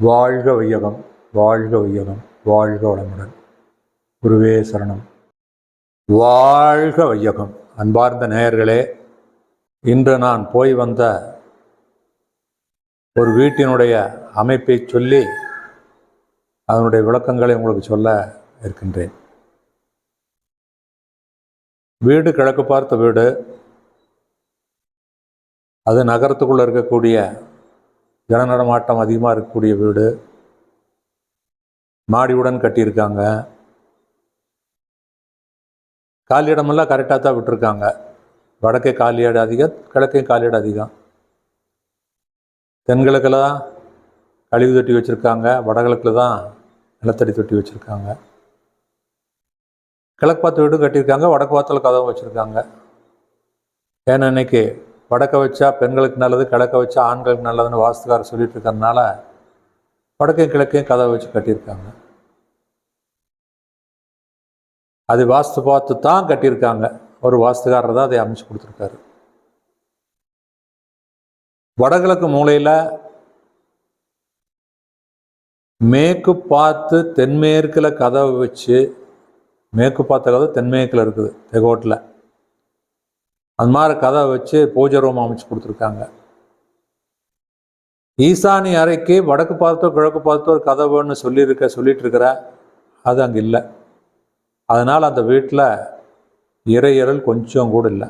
வாழ்க வையகம் வாழ்க வையகம் வாழ்க வளமுடன். குருவே சரணம். வாழ்க வையகம். அன்பார்ந்த நேயர்களே இன்று நான் போய் வந்த ஒரு வீட்டினுடைய அமைப்பை சொல்லி அதனுடைய விளக்கங்களை உங்களுக்கு சொல்ல இருக்கின்றேன். வீடு கிழக்கு பார்த்த வீடு. அது நகரத்துக்குள்ளே இருக்கக்கூடிய ஜன நடமாட்டம் அதிகமாக இருக்கக்கூடிய வீடு. மாடியுடன் கட்டியிருக்காங்க. காலியிடமெல்லாம் கரெக்டாக தான் விட்டுருக்காங்க. வடக்கே காலியாடு அதிகம் கிழக்கே காலியாடு அதிகம். தென்கிழக்கில் தான் கழிவு தொட்டி வச்சுருக்காங்க. வடகிழக்கில் தான் நிலத்தடி தொட்டி வச்சுருக்காங்க. கிழக்கு பார்த்து வீடும் கட்டியிருக்காங்க. வடக்கு பார்த்தால கதவு வச்சுருக்காங்க. ஏன்னா இன்னைக்கு வடக்க வச்சா பெண்களுக்கு நல்லது கிழக்க வச்சா ஆண்களுக்கு நல்லதுன்னு வாஸ்துக்காரர் சொல்லிட்டு இருக்கிறதுனால வடக்கையும் கிழக்கையும் கதவை வச்சு கட்டியிருக்காங்க. அது வாஸ்து பார்த்து தான் கட்டியிருக்காங்க. ஒரு வாஸ்துக்காரர் தான் அதை அமைச்சு கொடுத்துருக்காரு. வடகிழக்கு மூலையில் மேற்கு பார்த்து தென்மேற்கில் கதவை வச்சு மேற்கு பார்த்த கதவு தென்மேற்கில் இருக்குது தெகோட்டில். அது மாதிரி கதை வச்சு பூஜை ரூம் அமைச்சு கொடுத்துருக்காங்க. ஈசானி அறைக்கு வடக்கு பார்த்தோ கிழக்கு பார்த்தோ ஒரு கதவுன்னு சொல்லியிருக்க சொல்லிட்டு இருக்கிற அது அங்கே இல்லை. அதனால் அந்த வீட்டில் இறையறல் கொஞ்சம் கூட இல்லை.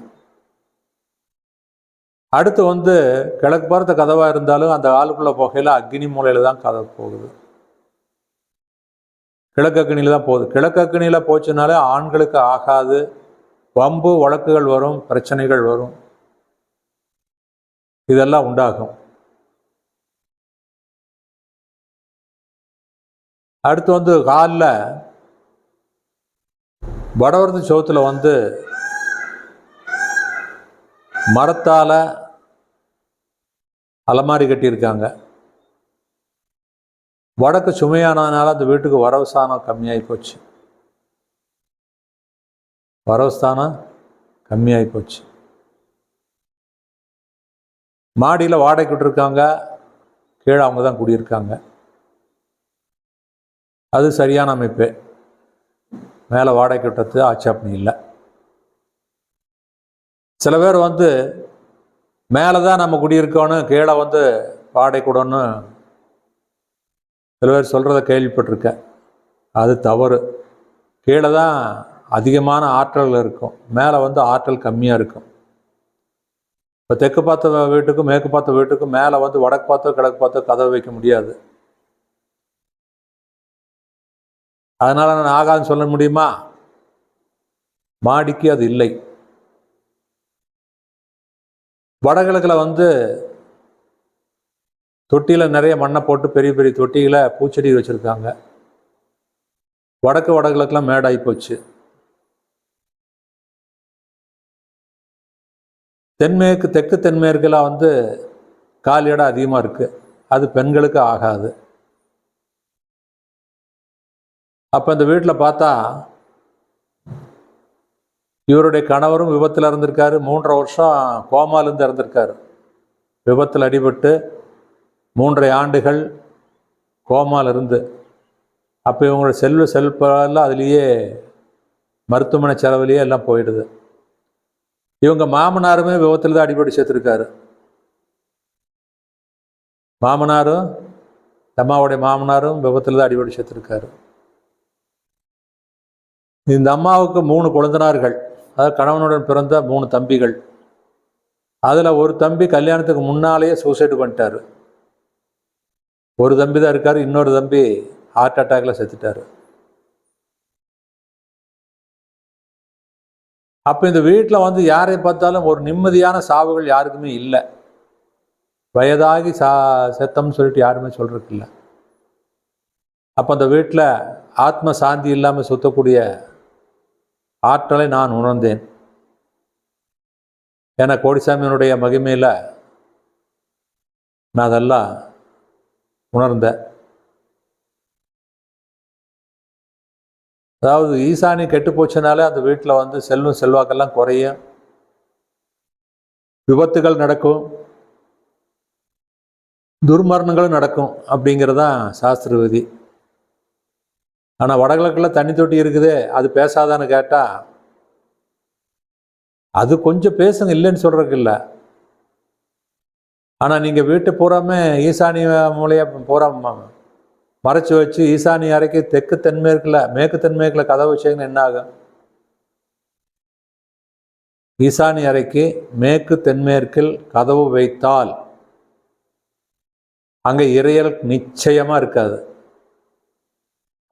அடுத்து வந்து கிழக்கு பார்த்த கதவாக இருந்தாலும் அந்த ஆளுக்குள்ளே போகையில் அக்னி மூலையில் தான் கதை போகுது. கிழக்கு அக்னியில் தான் போகுது. கிழக்கு அக்னியில் போச்சுனாலே ஆண்களுக்கு ஆகாது வம்பு வழக்குகள் வரும் பிரச்சனைகள் வரும். இதெல்லாம் உண்டாகும். அடுத்து வந்து காலில் வடவரத்து சோத்தில் வந்து மரத்தால் அலமாரி கட்டியிருக்காங்க. வடக்கு சுமையானதுனால அந்த வீட்டுக்கு வரவு சாணம் கம்மியாகி போச்சு. வரவஸ்தானம் கம்மியாகி போச்சு. மாடியில் வாடகைக்கு விட்டுருக்காங்க. கீழே அவங்க தான் குடியிருக்காங்க. அது சரியான அமைப்பு. மேலே வாடகை விட்டது ஆட்சேபணி இல்லை. சில பேர் வந்து மேலே தான் நம்ம குடியிருக்கோன்னு கீழே வந்து வாடகை கூடன்னு சில பேர் சொல்கிறத கேள்விப்பட்டிருக்கேன். அது தவறு. கீழே தான் அதிகமான ஆற்றல் இருக்கும். மேலே வந்து ஆற்றல் கம்மியாக இருக்கும். இப்போ தெற்கு பார்த்த வீட்டுக்கும் மேற்கு பார்த்த வீட்டுக்கும் மேலே வந்து வடக்கு பார்த்தோ கிழக்கு பார்த்தோ கதவு வைக்க முடியாது. அதனால் நான் ஆகாதுன்னு சொல்ல முடியுமா? மாடிக்கு அது இல்லை. வடகிழக்கில் வந்து தொட்டியில் நிறைய மண்ணை போட்டு பெரிய பெரிய தொட்டியில் பூச்செடி வச்சுருக்காங்க. வடக்கு வடகிழக்கெலாம் மேடாகி போச்சு. தென்மேற்கு தெற்கு தென்மேற்குலாம் வந்து காலி இடம் அதிகமாக இருக்குது அது பெண்களுக்கு ஆகாது. அப்போ இந்த வீட்டில் பார்த்தா இவருடைய கணவரும் விபத்தில் இருந்திருக்காரு மூன்றரை வருஷம் கோமாலேருந்து இறந்திருக்காரு. விபத்தில் அடிபட்டு மூன்றரை ஆண்டுகள் கோமாலிருந்து. அப்போ இவங்களோட செல்வ செல்பெல்லாம் அதுலேயே மருத்துவமனை செலவுலேயே எல்லாம் போயிடுது. இவங்க மாமனாருமே விபத்தில் தான் அடிபட்டு சேர்த்துருக்காரு மாமனாரும் அம்மாவுடைய மாமனாரும் விபத்தில் தான் அடிபட்டு சேர்த்துருக்காரு இந்த அம்மாவுக்கு மூணு குழந்தனார்கள். அதாவது கணவனுடன் பிறந்த மூணு தம்பிகள். அதில் ஒரு தம்பி கல்யாணத்துக்கு முன்னாலேயே சூசைடு பண்ணிட்டார். ஒரு தம்பி தான் இருக்கார் இன்னொரு தம்பி ஹார்ட் அட்டாக்ல செத்துட்டாரு. அப்போ இந்த வீட்டில் வந்து யாரை பார்த்தாலும் ஒரு நிம்மதியான சாவுகள் யாருக்குமே இல்லை. வயதாகி சா செத்தம்னு சொல்லிட்டு யாருமே சொல்கிறதுக்கு இல்லை அப்போ அந்த வீட்டில் ஆத்ம சாந்தி இல்லாமல் சுத்தக்கூடிய ஆற்றலை நான் உணர்ந்தேன். ஏன்னா கோடிசாமியினுடைய மகிமையில் நான் அதெல்லாம் உணர்ந்தேன். அதாவது ஈசானி கெட்டு போச்சுனாலே அந்த வீட்டில் வந்து செல்வம் செல்வாக்கெல்லாம் குறையும் விபத்துகள் நடக்கும் துர்மரணங்களும் நடக்கும் அப்படிங்கிறதான் சாஸ்திர விதி ஆனால் வடகிழக்கில் தண்ணி தொட்டி இருக்குதே அது பேசாதான்னு கேட்டால் அது கொஞ்சம் பேசுங்க இல்லைன்னு சொல்கிறதுக்கு இல்லை. ஆனால் நீங்கள் வீட்டு பூராமே ஈசானிய மூலையாக பூரா மறைச்சி வச்சு ஈசானிய அறைக்கு தெற்கு தென்மேற்கில் மேற்கு தென்மேற்கில் கதவு விஷயங்கள் என்ன ஆகும்? ஈசானிய அறைக்கு மேற்கு தென்மேற்கில் கதவு வைத்தால் அங்கே இறையல் நிச்சயமா இருக்காது.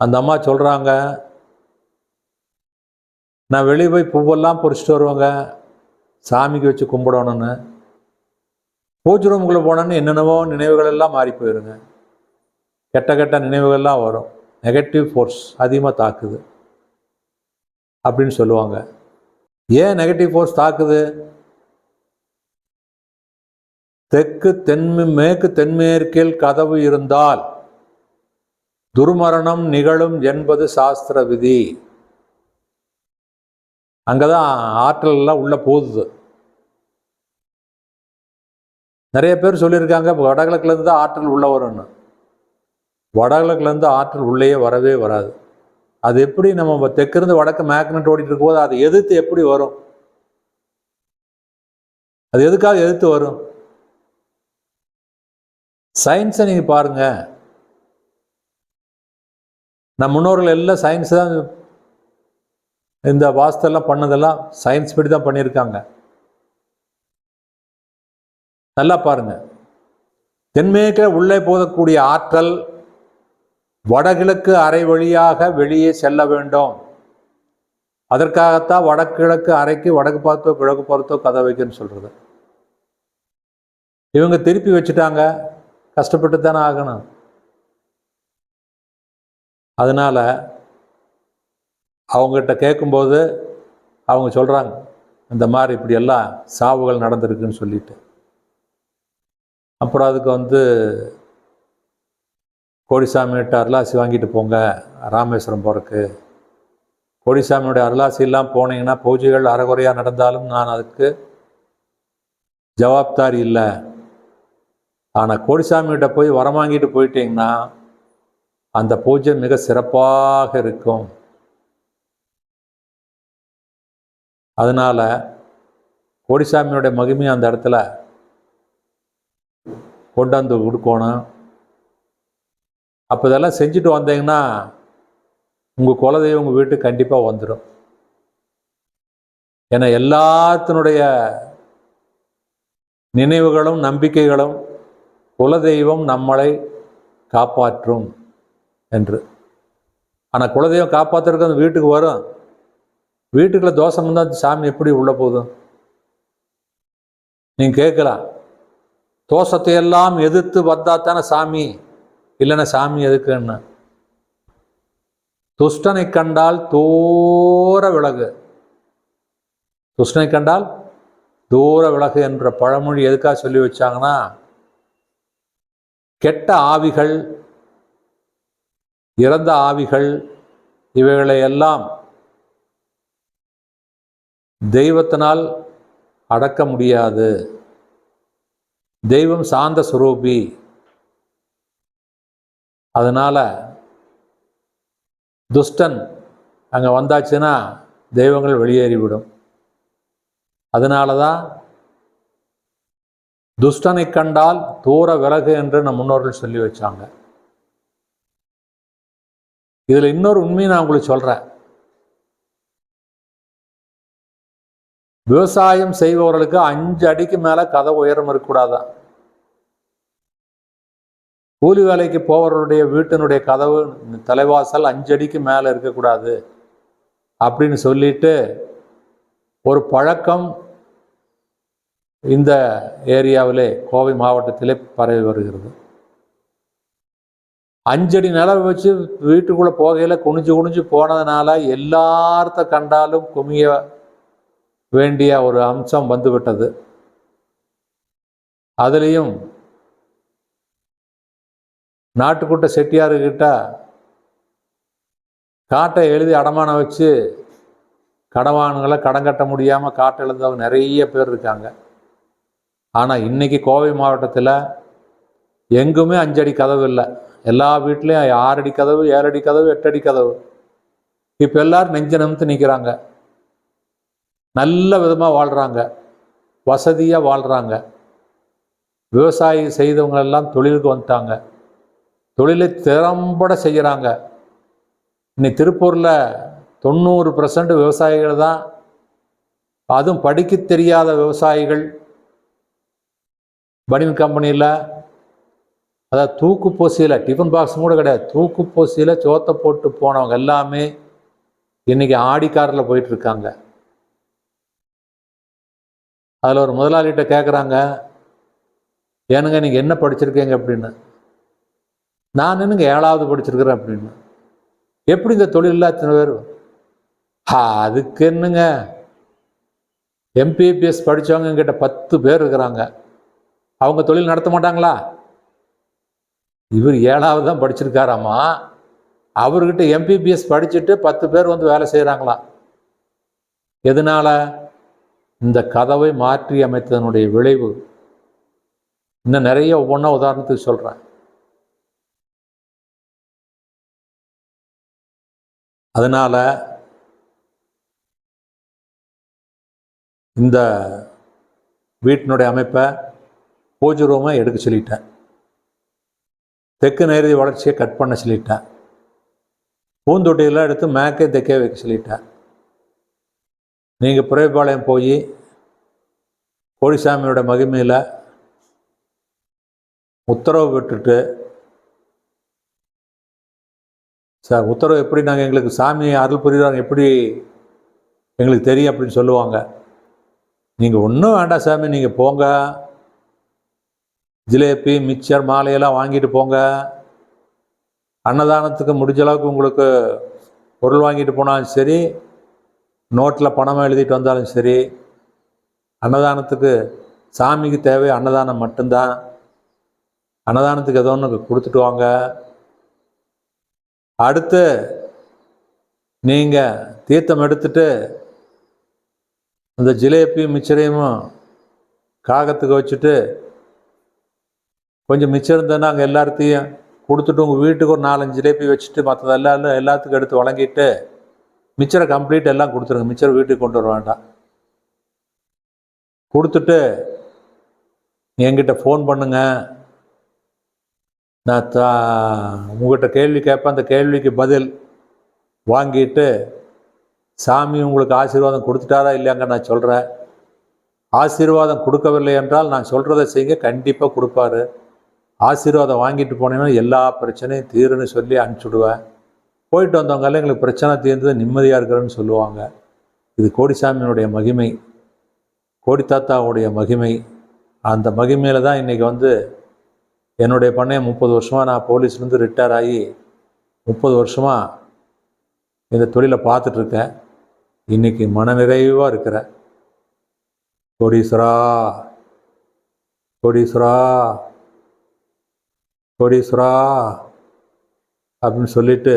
அந்த அம்மா சொல்றாங்க நான் வெளியே போய் பூவெல்லாம் பொறிச்சிட்டு வருவேங்க. சாமிக்கு வச்சு கும்பிடணும்னு. பூஜை ரூமுக்குள்ளே போனோன்னு என்னென்னவோ நினைவுகள் எல்லாம் மாறி போயிருங்க. கெட்ட கெட்ட நினைவுகள்லாம் வரும். நெகட்டிவ் ஃபோர்ஸ் அதிகமாக தாக்குது. அப்படின்னு சொல்லுவாங்க. ஏன் நெகட்டிவ் ஃபோர்ஸ் தாக்குது? தெற்கு தென்மே மேற்கு தென்மேற்கில் கதவு இருந்தால் துர்மரணம் நிகழும் என்பது சாஸ்திர விதி. அங்கதான் ஆற்றல் எல்லாம் உள்ள போகுது. நிறைய பேர் சொல்லியிருக்காங்க இப்ப வடகிழக்குல இருந்து தான் ஆற்றல் உள்ள வரும்னு. வடகிழக்குலேருந்து ஆற்றல் உள்ளேயே வரவே வராது. அது எப்படி நம்ம தெற்கிருந்து வடக்கு மேக்னெட் ஓடிட்டு இருக்கும்போது அதை எதிர்த்து எப்படி வரும்? அது எதுக்காக எதிர்த்து வரும்? சயின்ஸை நீங்க பாருங்க. நம் முன்னோர்கள் எல்லாம் சயின்ஸ் தான் இந்த வாஸ்தெல்லாம் பண்ணதெல்லாம் சயின்ஸ் படி தான் பண்ணியிருக்காங்க. நல்லா பாருங்க. தென்மேற்கில் உள்ளே போகக்கூடிய ஆற்றல் வடகிழக்கு அறை வழியாக வெளியே செல்ல வேண்டும். அதற்காகத்தான் வடகிழக்கு அறைக்கு வடக்கு பார்த்தோ கிழக்கு பார்த்தோ கதை வைக்கன்னு சொல்றது. இவங்க திருப்பி வச்சுட்டாங்க. கஷ்டப்பட்டு தானே ஆகணும். அதனால அவங்ககிட்ட கேட்கும்போது அவங்க சொல்றாங்க இந்த மாதிரி இப்படியெல்லாம் சாவுகள் நடந்திருக்குன்னு சொல்லிட்டு. அப்புறம் அதுக்கு வந்து கோடிசாமிகிட்ட அருளாசி வாங்கிட்டு போங்க ராமேஸ்வரம் போகிறக்கு கோடிசாமியோட அருளாசி எல்லாம் போனீங்கன்னா பூஜைகள் அறகுறையாக நடந்தாலும் நான் அதுக்கு ஜவாப்தாரி இல்லை. ஆனால் கோடிசாமிகிட்ட போய் வரம் வாங்கிட்டு போயிட்டீங்கன்னா அந்த பூஜை மிக சிறப்பாக இருக்கும். அதனால கோடிசாமியோட மகிமையை அந்த இடத்துல கொண்டாந்து கொடுக்கணும். அப்போ இதெல்லாம் செஞ்சுட்டு வந்தீங்கன்னா உங்கள் குலதெய்வம் உங்கள் வீட்டுக்கு கண்டிப்பாக வந்துடும் ஏன்னா எல்லாத்தினுடைய நினைவுகளும் நம்பிக்கைகளும் குலதெய்வம் நம்மளை காப்பாற்றும் என்று. ஆனால் குலதெய்வம் காப்பாற்றுறதுக்கு அந்த வீட்டுக்கு வரும். வீட்டுக்குள்ள தோஷம் இருந்தால் அந்த சாமி எப்படி உள்ளே போதும் நீங்கள் கேட்கலாம். தோஷத்தை எல்லாம் எதிர்த்து வந்தால் தானே சாமி? இல்லைன்னா சாமி எதுக்குன்னு துஷ்டனை கண்டால் தூர விலகு. துஷ்டனை கண்டால் தூர விலகு என்ற பழமொழி எதுக்காக சொல்லி வச்சாங்கன்னா கெட்ட ஆவிகள் இறந்த ஆவிகள் இவைகளை எல்லாம் தெய்வத்தினால் அடக்க முடியாது. தெய்வம் சாந்த சுரூபி. அதனால துஷ்டன் அங்கே வந்தாச்சுன்னா தெய்வங்கள் வெளியேறிவிடும். அதனால தான் துஷ்டனை கண்டால் தூர விலகு என்று நம் முன்னோர்கள் சொல்லி வச்சாங்க. இதில் இன்னொரு உண்மையை நான் உங்களுக்கு சொல்கிறேன் விவசாயம் செய்பவர்களுக்கு அஞ்சு அடிக்கு மேலே கதை உயரம் இருக்கக்கூடாதான். கூலி வேலைக்கு போவருடைய வீட்டினுடைய கதவு தலைவாசல் அஞ்சடிக்கு மேலே இருக்கக்கூடாது அப்படின்னு சொல்லிட்டு ஒரு பழக்கம் இந்த ஏரியாவிலே கோவை மாவட்டத்திலே பரவி வருகிறது. அஞ்சடி நிலம் வச்சு வீட்டுக்குள்ளே போகையில் குனிஞ்சு குனிஞ்சு போனதுனால எல்லார்த்த கண்டாலும் குமிய வேண்டிய ஒரு அம்சம் வந்துவிட்டது. அதுலேயும் நாட்டுக்கூட்ட செட்டியாருக்கிட்ட காட்டை எழுதி அடமானம் வச்சு கடவான்களை கடன் கட்ட முடியாமல் காட்டை எழுந்தவங்க நிறைய பேர் இருக்காங்க. ஆனால் இன்றைக்கி கோவை மாவட்டத்தில் எங்குமே அஞ்சடி கதவு இல்லை. எல்லா வீட்லேயும் ஆறடி கதவு ஏழடி கதவு எட்டடி கதவு. இப்போ எல்லோரும் நெஞ்ச நிமித்து நிற்கிறாங்க நல்ல விதமாக வாழ்கிறாங்க வசதியாக வாழ்கிறாங்க விவசாயம் செய்தவங்களெல்லாம் தொழிலுக்கு வந்துட்டாங்க. தொழிலை திறம்பட செய்கிறாங்க இன்னைக்கு திருப்பூரில் தொண்ணூறு பர்சன்ட் விவசாயிகள் தான். அதுவும் படிக்க தெரியாத விவசாயிகள். பனியன் கம்பெனியில் அதாவது தூக்கு பூசியில் டிஃபன் பாக்ஸ் கூட கிடையாது. தூக்கு பூசியில் சோத்தை போட்டு போனவங்க எல்லாமே இன்னைக்கு ஆடி காரில் அதில் ஒரு முதலாளிகிட்ட கேட்குறாங்க ஏனுங்க நீங்கள் என்ன படிச்சிருக்கீங்க? அப்படின்னு. நான் என்னங்க ஏழாவது படிச்சிருக்கிறேன் அப்படின்னு. எப்படி இந்த தொழிலில் அத்தனை பேர்? ஆ, அதுக்கு என்னங்க? எம்பிபிஎஸ் படித்தவங்க என்கிட்ட பத்து பேர் இருக்கிறாங்க. அவங்க தொழில் நடத்த மாட்டாங்களா? இவர் ஏழாவது தான் படிச்சிருக்காராமா? அவர்கிட்ட எம்பிபிஎஸ் படிச்சுட்டு பத்து பேர் வந்து வேலை செய்கிறாங்களாம் எதனால? இந்த கதவை மாற்றி அமைத்ததனுடைய விளைவு. இன்னும் நிறைய ஒவ்வொன்றா உதாரணத்துக்கு சொல்கிறேன் அதனால் இந்த வீட்டினுடைய அமைப்பை பூஜை ரூமை எடுக்க சொல்லிட்டேன். தெற்கு நேரடி வளர்ச்சியை கட் பண்ண சொல்லிட்டேன். பூந்தொட்டியெல்லாம் எடுத்து மேக்கே தைக்க வைக்க சொல்லிட்டேன். நீங்கள் புறைப்பாளையம் போய் கோடிசாமியோட மகிமையில் உத்தரவு விட்டுட்டு சார் உத்தரவு எப்படி நாங்கள் எங்களுக்கு சாமி அருள் புரியுறாங்க எப்படி எங்களுக்கு தெரியும் அப்படின்னு சொல்லுவாங்க. நீங்கள் ஒன்றும் வேண்டாம் சாமி நீங்கள் போங்க. ஜிலேபி மிக்சர் மாலையெல்லாம் வாங்கிட்டு போங்க. அன்னதானத்துக்கு முடிஞ்ச அளவுக்கு உங்களுக்கு பொருள் வாங்கிட்டு போனாலும் சரி நோட்டில் பணமாக எழுதிட்டு வந்தாலும் சரி அன்னதானத்துக்கு சாமிக்கு தேவை அன்னதானம் மட்டும்தான். அன்னதானத்துக்கு ஏதோ ஒன்று கொடுத்துட்டு வாங்க. அடுத்து நீங்கள் தீர்த்தம் எடுத்துட்டு அந்த ஜிலேபியும் மிச்சரையும் காகத்துக்கு வச்சுட்டு கொஞ்சம் மிச்சம் இருந்ததுன்னா அங்கே எல்லாத்தையும் கொடுத்துட்டு உங்கள் வீட்டுக்கு ஒரு நாலஞ்சு ஜிலேபி வச்சுட்டு மற்றது எல்லாத்துக்கும் எடுத்து வழங்கிட்டு மிச்சரை கம்ப்ளீட் எல்லாம் கொடுத்துருங்க. மிச்சரை வீட்டுக்கு கொண்டு வர வேண்டாம். கொடுத்துட்டு என்கிட்ட ஃபோன் பண்ணுங்கள் நான் தா உங்கள்கிட்ட கேள்வி கேட்பேன் அந்த கேள்விக்கு பதில் வாங்கிட்டு சாமி உங்களுக்கு ஆசீர்வாதம் கொடுத்துட்டாரா இல்லையாங்க நான் சொல்கிறேன் ஆசீர்வாதம் கொடுக்கவில்லை என்றால் நான் சொல்கிறத செய்யுங்க கண்டிப்பாக கொடுப்பாரு. ஆசீர்வாதம் வாங்கிட்டு போனேன்னா எல்லா பிரச்சனையும் தீருன்னு சொல்லி அனுப்பிச்சுடுவேன். போயிட்டு வந்தவங்கெல்லாம் எங்களுக்கு பிரச்சனை தீர்ந்தது நிம்மதியாக இருக்கிறேன்னு சொல்லுவாங்க. இது கோடிசாமியினுடைய மகிமை. கோடி தாத்தாவுடைய மகிமை. அந்த மகிமையில் தான் இன்றைக்கி வந்து என்னுடைய பண்ணையை முப்பது வருஷமாக நான் போலீஸ்லேருந்து ரிட்டையர் ஆகி முப்பது வருஷமாக இந்த தொழிலை பார்த்துட்ருக்கேன் இன்றைக்கி மனநிறைவாக இருக்கிறேன் கோடீஸ்வரா கோடீஸ்வரா கோடீஸ்வரா அப்படின்னு சொல்லிட்டு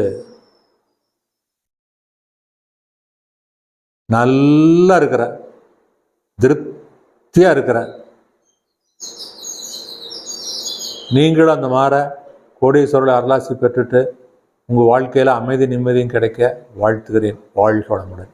நல்லா இருக்கிறேன் திருப்தியாக இருக்கிறேன் நீங்களும் அந்த மாற கோடீஸ்வரர்களை அருளாசி பெற்றுட்டு உங்கள் வாழ்க்கையில் அமைதி நிம்மதியும் கிடைக்க வாழ்த்துகிறேன். வாழ்க வளமுடன்.